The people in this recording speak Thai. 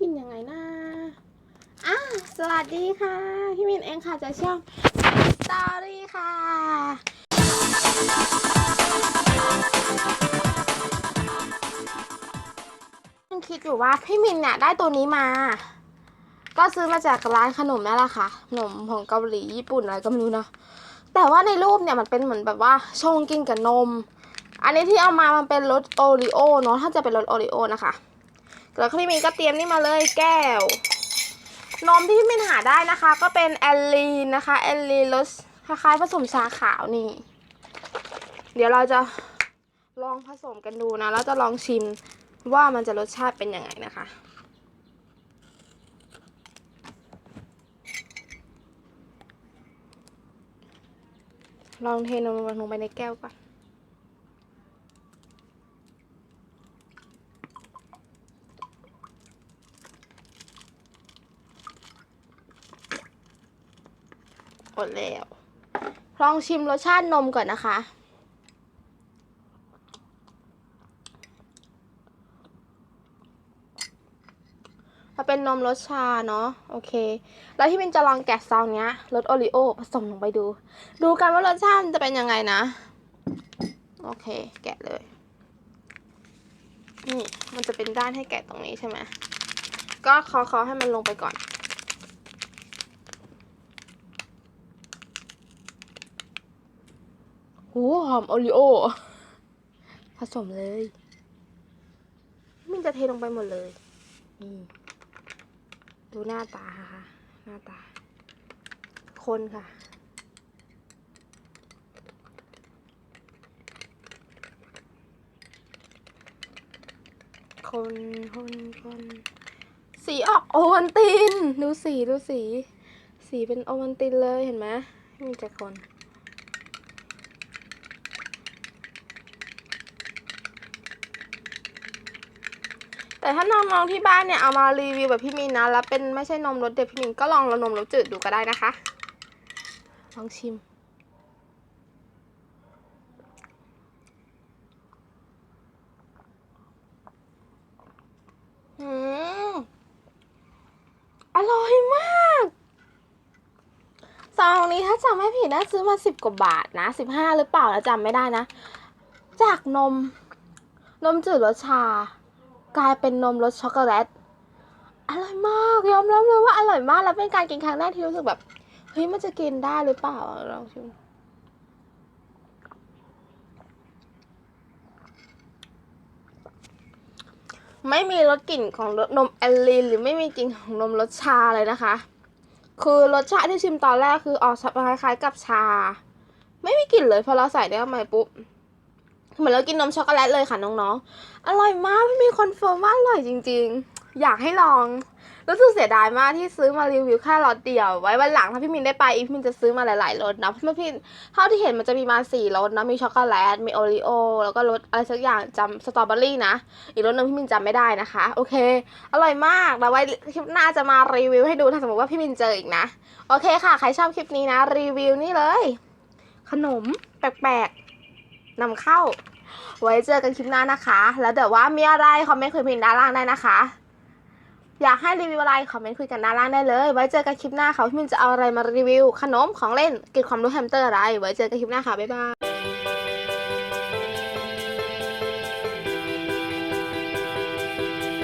กินยังไงนะอะสวัสดีค่ะ พี่มินเองค่ะจากช่องสตอรี่ค่ะยังคิดอยู่ว่าพี่มินเนี่ยได้ตัวนี้มา ก็ซื้อมาจากร้านขนมนั่นแหละค่ะ ขนมของเกาหลีญี่ปุ่นอะไรก็ไม่รู้เนาะ แต่ว่าในรูปเนี่ยมันเป็นเหมือนแบบว่าชงกินกับนม อันนี้ที่เอามามันเป็นรสโอริโอเนาะ ถ้าจะเป็นรสโอริโอนะคะ แล้วพี่มินก็เตรียมนี่มาเลยแก้วนมที่พี่มินหาได้นะคะ ก็เป็นแอลลีนนะคะแอลลีนรสคล้ายๆผสมชาขาวนี่ เดี๋ยวเราจะลองผสมกันดูนะแล้วจะลองชิมว่ามันจะรสชาติเป็นยังไงนะคะ ลองเทนมลงไปในแก้วก่อน หมดแล้ว ลองชิมรสชาตินมก่อนนะคะถ้าเป็นนมรสชาเนาะโอเค แล้วที่มินจะลองแกะซองเนี้ยรสโอริโอผสมลงไปดู ดูกันว่ารสชาติมันจะเป็นยังไงนะ โอเค แกะเลย นี่ มันจะเป็นด้านให้แกะตรงนี้ใช่ไหมก็เคาะๆให้มันลงไปก่อน หูหอมโอริโอ ผสมเลย มินจะเทลงไปหมดเลย นี่ ดูหน้าตาค่ะ หน้าตา คนค่ะ คนคนคนสีออกโอวันติน ดูสี ดูสี สีเป็นโอวันตินเลยเห็นไหมมีแต่คน แต่ถ้าน้องๆที่บ้านเนี่ยเอามารีวิวแบบพี่มินนะแล้วเป็นไม่ใช่นมรสเด็ดพี่มินก็ลองละนมรสจืดดูก็ได้นะคะ ลองชิม อืม อร่อยมากซองนี้ถ้าจำไม่ผิดน่าซื้อมาสิบกว่าบาทนะสิบห้าหรือเปล่านะจำไม่ได้นะ จากนม นมจืดรสชา กลายเป็นนมรสช็อกโกแลตอร่อยมากยอมรับเลยว่าอร่อยมากแล้วเป็นการกินครั้งแรกที่รู้สึกแบบเฮ้ยมันจะกินได้หรือเปล่าลองชิมไม่มีรสกลิ่นของนมแอลลินหรือไม่มีกลิ่นของนมรสชาเลยนะคะ คือรสชาติที่ชิมตอนแรกคือออกคล้ายๆกับชา ไม่มีกลิ่นเลยพอเราใส่ได้เข้าไปปุ๊บ เหมือนเรากินนมช็อกโกแลตเลยค่ะน้องๆ อร่อยมากไม่มีคอนเฟิร์มว่าอร่อยจริง ๆ อยากให้ลอง รู้สึกเสียดายมากที่ซื้อมารีวิวแค่รสเดียว ไว้วันหลังถ้าพี่มินได้ไปอีพี่มินจะซื้อมาหลายๆรสนะเพราะพี่เท่าที่เห็นมันจะมีมาสี่รสนะมีช็อกโกแลตมีโอรีโอแล้วก็รสอะไรสักอย่างจำสตรอเบอรี่นะ อีกรสหนึ่งพี่มินจำไม่ได้นะคะ โอเค อร่อยมากแล้วไว้คลิปหน้าจะมารีวิวให้ดูถ้าสมมติว่าพี่มินเจออีกนะโอเคค่ะใครชอบคลิปนี้นะรีวิวนี่เลย ขนมแปลกๆ นำเข้า ไว้เจอกันคลิปหน้านะคะ แล้วเดี๋ยวว่ามีอะไรคอมเมนต์คุยกันด้านล่างได้นะคะ อยากให้รีวิวอะไรคอมเมนต์คุยกันด้านล่างได้เลย ไว้เจอกันคลิปหน้าค่ะพี่มินจะเอาอะไรมารีวิว ขนมของเล่นเกิดความรู้แฮมสเตอร์อะไร ไว้เจอกันคลิปหน้าค่ะบ๊ายบาย